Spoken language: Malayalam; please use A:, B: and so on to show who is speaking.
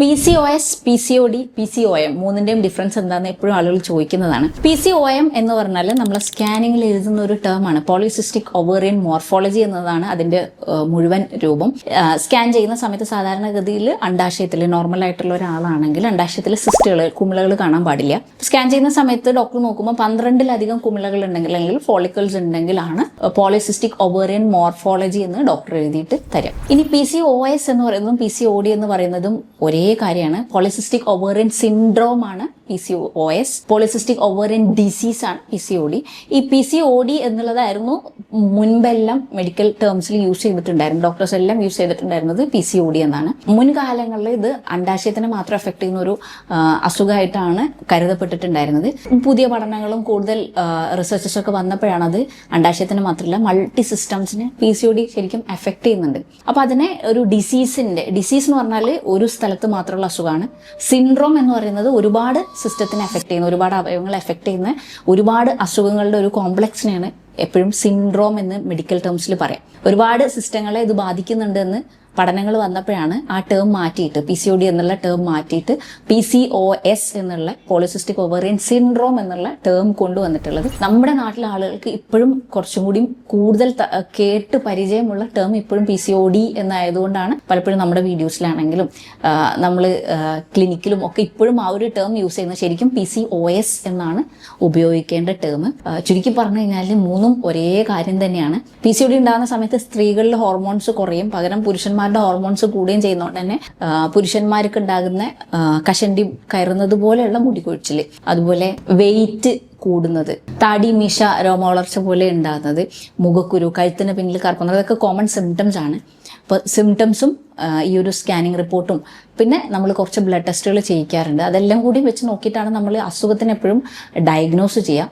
A: P C O S P C O D P C O M മൂന്നിന്റെയും difference എന്താണെന്ന് എപ്പോഴും ആളുകൾ ചോദിക്കുന്നതാണ്. പി സി ഒ എം എന്ന് പറഞ്ഞാൽ നമ്മൾ സ്കാനിങ്ങിൽ എഴുതുന്ന ഒരു ടേമാണ് പോളിസിസ്റ്റിക് ഒവേറിയൻ മോർഫോളജി എന്നതാണ് അതിന്റെ മുഴുവൻ രൂപം. സ്കാൻ ചെയ്യുന്ന സമയത്ത് സാധാരണഗതിയിൽ അണ്ടാശയത്തിൽ നോർമൽ ആയിട്ടുള്ള ഒരാളാണെങ്കിൽ അണ്ടാശയത്തിൽ സിസ്റ്റുകൾ കുമിളകൾ കാണാൻ പാടില്ല. സ്കാൻ ചെയ്യുന്ന സമയത്ത് ഡോക്ടർ നോക്കുമ്പോൾ പന്ത്രണ്ടിലധികം കുമിളകൾ ഉണ്ടെങ്കിൽ അല്ലെങ്കിൽ ഫോളിക്കിൾസ് ഉണ്ടെങ്കിലാണ് പോളിസിസ്റ്റിക് ഒവേറിയൻ മോർഫോളജി എന്ന് ഡോക്ടർ എഴുതിയിട്ട് തരും. ഇനി പി സി ഒ എസ് എന്ന് പറയുന്നതും പി സി ഒ ഡി എന്ന് പറയുന്നതും ഒരേ കാര്യമാണ്. പോളിസിസ്റ്റിക് ഒവേറിയൻ സിൻഡ്രോം ആണ് P C O S polycystic ovarian disease ആണ് പി സി ഒ ഡി ഈ പി സി ഒ ഡി എന്നുള്ളതായിരുന്നു മുൻപെല്ലാം മെഡിക്കൽ ടേംസിൽ യൂസ് ചെയ്തിട്ടുണ്ടായിരുന്നു. ഡോക്ടേഴ്സ് എല്ലാം യൂസ് ചെയ്തിട്ടുണ്ടായിരുന്നത് പി സി ഒ ഡി എന്നാണ്. മുൻകാലങ്ങളിൽ ഇത് അണ്ടാശയത്തിന് മാത്രം എഫക്ട് ചെയ്യുന്ന ഒരു അസുഖമായിട്ടാണ് കരുതപ്പെട്ടിട്ടുണ്ടായിരുന്നത്. പുതിയ പഠനങ്ങളും കൂടുതൽ റിസർച്ചസ് ഒക്കെ വന്നപ്പോഴാണ് അത് അണ്ടാശയത്തിന് മാത്രമല്ല മൾട്ടി സിസ്റ്റംസിന് പി സി ഒ ഡി ശരിക്കും എഫക്ട് ചെയ്യുന്നുണ്ട്. അപ്പൊ അതിനെ ഒരു ഡിസീസിന്റെ ഡിസീസ് എന്ന് പറഞ്ഞാൽ ഒരു സ്ഥലത്ത് മാത്രമുള്ള അസുഖമാണ്. സിൻഡ്രോം എന്ന് പറയുന്നത് ഒരുപാട് സിസ്റ്റത്തിനെ എഫക്ട് ചെയ്യുന്ന ഒരുപാട് അവയവങ്ങളെ എഫക്ട് ചെയ്യുന്ന ഒരുപാട് അസുഖങ്ങളുടെ ഒരു കോംപ്ലക്സിനെയാണ് എപ്പോഴും സിൻഡ്രോം എന്ന് മെഡിക്കൽ ടേംസിൽ പറയാം. ഒരുപാട് സിസ്റ്റങ്ങളെ ഇത് ബാധിക്കുന്നുണ്ട് എന്ന് പഠനങ്ങൾ വന്നപ്പോഴാണ് ആ ടേം മാറ്റിയിട്ട് പി സി ഒ ഡി എന്നുള്ള ടേം മാറ്റിയിട്ട് പി സി ഒ എസ് എന്നുള്ള പോളിസിസ്റ്റിക് ഓവറിയൻ സിൻഡ്രോം എന്നുള്ള ടേം കൊണ്ടുവന്നിട്ടുള്ളത്. നമ്മുടെ നാട്ടിലെ ആളുകൾക്ക് ഇപ്പോഴും കുറച്ചും കൂടി കൂടുതൽ കേട്ട് പരിചയമുള്ള ടേം ഇപ്പോഴും പി സി ഒ ഡി എന്നായതുകൊണ്ടാണ് പലപ്പോഴും നമ്മുടെ വീഡിയോസിലാണെങ്കിലും നമ്മൾ ക്ലിനിക്കിലും ഒക്കെ ഇപ്പോഴും ആ ഒരു ടേം യൂസ് ചെയ്യുന്നത് ശരിക്കും പി സി ഒ എസ് എന്നാണ് ഉപയോഗിക്കേണ്ട ടേം ചുരുക്കി പറഞ്ഞു കഴിഞ്ഞാൽ മൂന്നും ഒരേ കാര്യം തന്നെയാണ്. പി സി ഒ ഡി ഉണ്ടാകുന്ന സമയത്ത് സ്ത്രീകളിൽ ഹോർമോൺസ് കുറയും പകരം പുരുഷന്മാരുടെ ഹോർമോൺസ് കൂടുകയും ചെയ്യുന്നതുകൊണ്ട് തന്നെ പുരുഷന്മാർക്ക് ഉണ്ടാകുന്ന കഷണ്ടി കയറുന്നത് പോലെയുള്ള മുടി കൊഴിച്ചിൽ അതുപോലെ വെയിറ്റ് കൂടുന്നത്. താടി മീശ രോമവളർച്ച പോലെ ഉണ്ടാകുന്നത്. മുഖക്കുരു കഴുത്തിന് പിന്നിൽ കറക്കുന്നത്. അതൊക്കെ കോമൺ സിംറ്റംസ് ആണ്. അപ്പോൾ സിംറ്റംസും ഈ ഒരു സ്കാനിങ് റിപ്പോർട്ടും പിന്നെ നമ്മൾ കുറച്ച് ബ്ലഡ് ടെസ്റ്റുകൾ ചെയ്യിക്കാറുണ്ട്. അതെല്ലാം കൂടി വെച്ച് നോക്കിയിട്ടാണ് നമ്മൾ അസുഖത്തിന് എപ്പോഴും ഡയഗ്നോസ് ചെയ്യുക